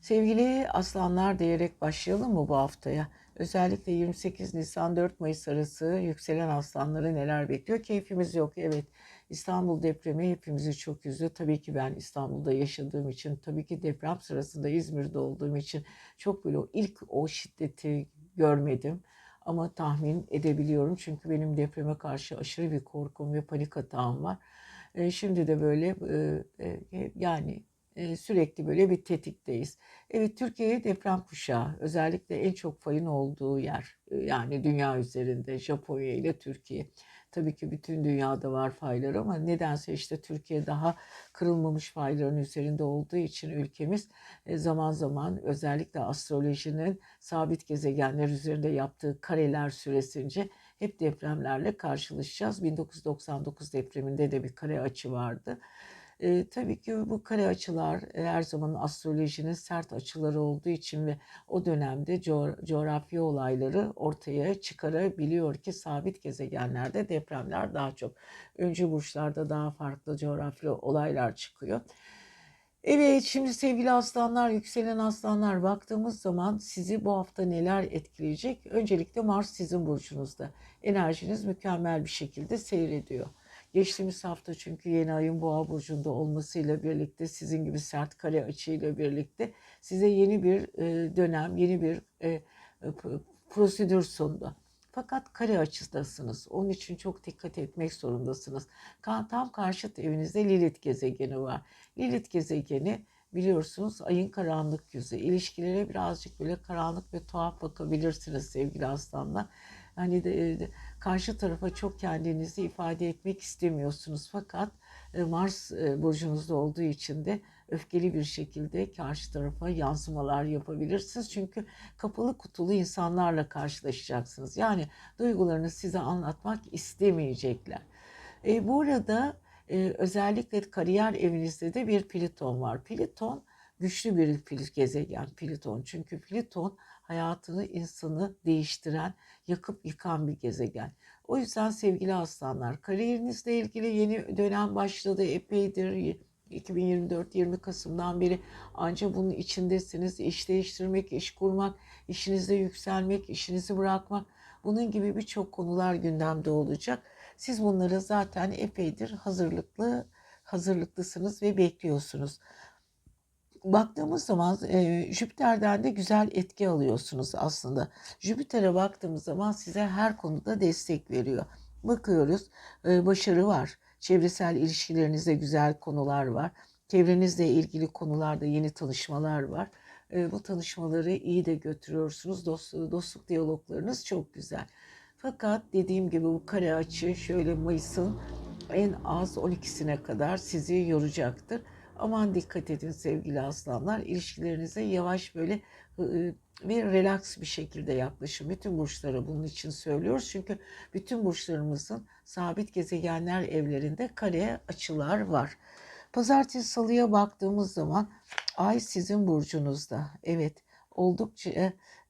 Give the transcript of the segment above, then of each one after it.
Sevgili aslanlar diyerek başlayalım mı bu haftaya? Özellikle 28 Nisan 4 Mayıs arası yükselen aslanları neler bekliyor? Keyfimiz yok. Evet İstanbul depremi hepimizi çok üzdü. Tabii ki ben İstanbul'da yaşadığım için, tabii ki deprem sırasında İzmir'de olduğum için çok böyle ilk o şiddeti görmedim. Ama tahmin edebiliyorum çünkü benim depreme karşı aşırı bir korkum ve panik atağım var. E, şimdi de böyle e, e, yani sürekli böyle bir tetikteyiz. Evet Türkiye deprem kuşağı özellikle en çok fayın olduğu yer e, yani dünya üzerinde Japonya ile Türkiye. Tabii ki bütün dünyada var faylar ama nedense işte Türkiye daha kırılmamış fayların üzerinde olduğu için ülkemiz e, zaman zaman özellikle astrolojinin sabit gezegenler üzerinde yaptığı kareler süresince hep depremlerle karşılaşacağız. 1999 depreminde de bir kare açı vardı. E, tabii ki bu kare açılar e, her zaman astrolojinin sert açıları olduğu için ve o dönemde co- coğrafi olayları ortaya çıkarabiliyor ki sabit gezegenlerde depremler daha çok. Öncü burçlarda daha farklı coğrafi olaylar çıkıyor. Evet, şimdi sevgili aslanlar, yükselen aslanlar baktığımız zaman sizi bu hafta neler etkileyecek? Öncelikle Mars sizin burcunuzda. Enerjiniz mükemmel bir şekilde seyrediyor. Geçtiğimiz hafta çünkü yeni ayın boğa burcunda olmasıyla birlikte sizin gibi sert kare açıyla birlikte size yeni bir e, dönem, yeni bir e, e, prosedür sundu. Fakat kare açıdasınız. Onun için çok dikkat etmek zorundasınız. Tam karşıt evinizde Lilith gezegeni var. Lilith gezegeni biliyorsunuz ayın karanlık yüzü. İlişkilere birazcık böyle karanlık ve tuhaf bakabilirsiniz sevgili aslanlar. Hani de, de karşı tarafa çok kendinizi ifade etmek istemiyorsunuz. Fakat e, Mars e, burcunuzda olduğu için de öfkeli bir şekilde karşı tarafa yansımalar yapabilirsiniz. Çünkü kapalı kutulu insanlarla karşılaşacaksınız. Yani duygularını size anlatmak istemeyecekler. E, bu arada e, özellikle kariyer evinizde de bir Plüton var. Plüton güçlü bir gezegen Plüton. Çünkü Plüton hayatını, insanı değiştiren, yakıp yıkan bir gezegen. O yüzden sevgili aslanlar, kariyerinizle ilgili yeni dönem başladı epeydir. 2024-20 Kasım'dan beri ancak bunun içindesiniz. İş değiştirmek, iş kurmak, işinizde yükselmek, işinizi bırakmak. Bunun gibi birçok konular gündemde olacak. Siz bunları zaten epeydir hazırlıklı hazırlıklısınız ve bekliyorsunuz baktığımız zaman e, Jüpiter'den de güzel etki alıyorsunuz aslında. Jüpiter'e baktığımız zaman size her konuda destek veriyor. Bakıyoruz e, başarı var. Çevresel ilişkilerinizde güzel konular var. Çevrenizle ilgili konularda yeni tanışmalar var. E, bu tanışmaları iyi de götürüyorsunuz. Dost, dostluk diyaloglarınız çok güzel. Fakat dediğim gibi bu kare açı şöyle Mayıs'ın en az 12'sine kadar sizi yoracaktır. Aman dikkat edin sevgili aslanlar. İlişkilerinize yavaş böyle ve relax bir şekilde yaklaşın. Bütün burçlara bunun için söylüyoruz. Çünkü bütün burçlarımızın sabit gezegenler evlerinde kare açılar var. Pazartesi salıya baktığımız zaman ay sizin burcunuzda. Evet oldukça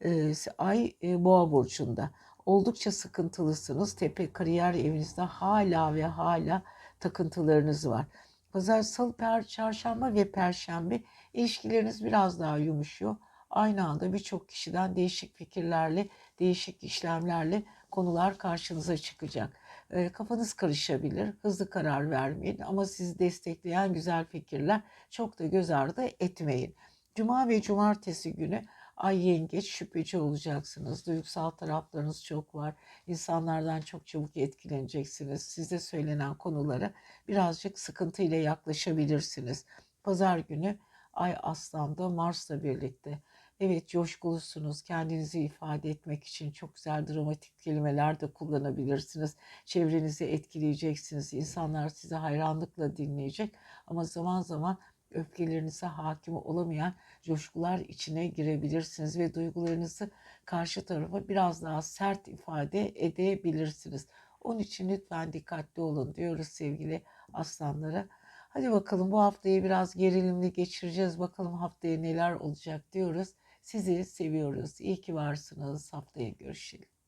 e, ay e, boğa burcunda. Oldukça sıkıntılısınız. Tepe kariyer evinizde hala ve hala takıntılarınız var. Pazar, salı, per, çarşamba ve perşembe ilişkileriniz biraz daha yumuşuyor. Aynı anda birçok kişiden değişik fikirlerle, değişik işlemlerle konular karşınıza çıkacak. E, kafanız karışabilir, hızlı karar vermeyin ama sizi destekleyen güzel fikirler çok da göz ardı etmeyin. Cuma ve cumartesi günü Ay yengeç şüpheci olacaksınız. Duygusal taraflarınız çok var. İnsanlardan çok çabuk etkileneceksiniz. Size söylenen konulara birazcık sıkıntıyla yaklaşabilirsiniz. Pazar günü Ay Aslan'da Mars'la birlikte. Evet coşkulusunuz. Kendinizi ifade etmek için çok güzel dramatik kelimeler de kullanabilirsiniz. Çevrenizi etkileyeceksiniz. İnsanlar size hayranlıkla dinleyecek. Ama zaman zaman öfkelerinize hakim olamayan coşkular içine girebilirsiniz ve duygularınızı karşı tarafa biraz daha sert ifade edebilirsiniz. Onun için lütfen dikkatli olun diyoruz sevgili aslanlara. Hadi bakalım bu haftayı biraz gerilimli geçireceğiz. Bakalım haftaya neler olacak diyoruz. Sizi seviyoruz. İyi ki varsınız. Haftaya görüşelim.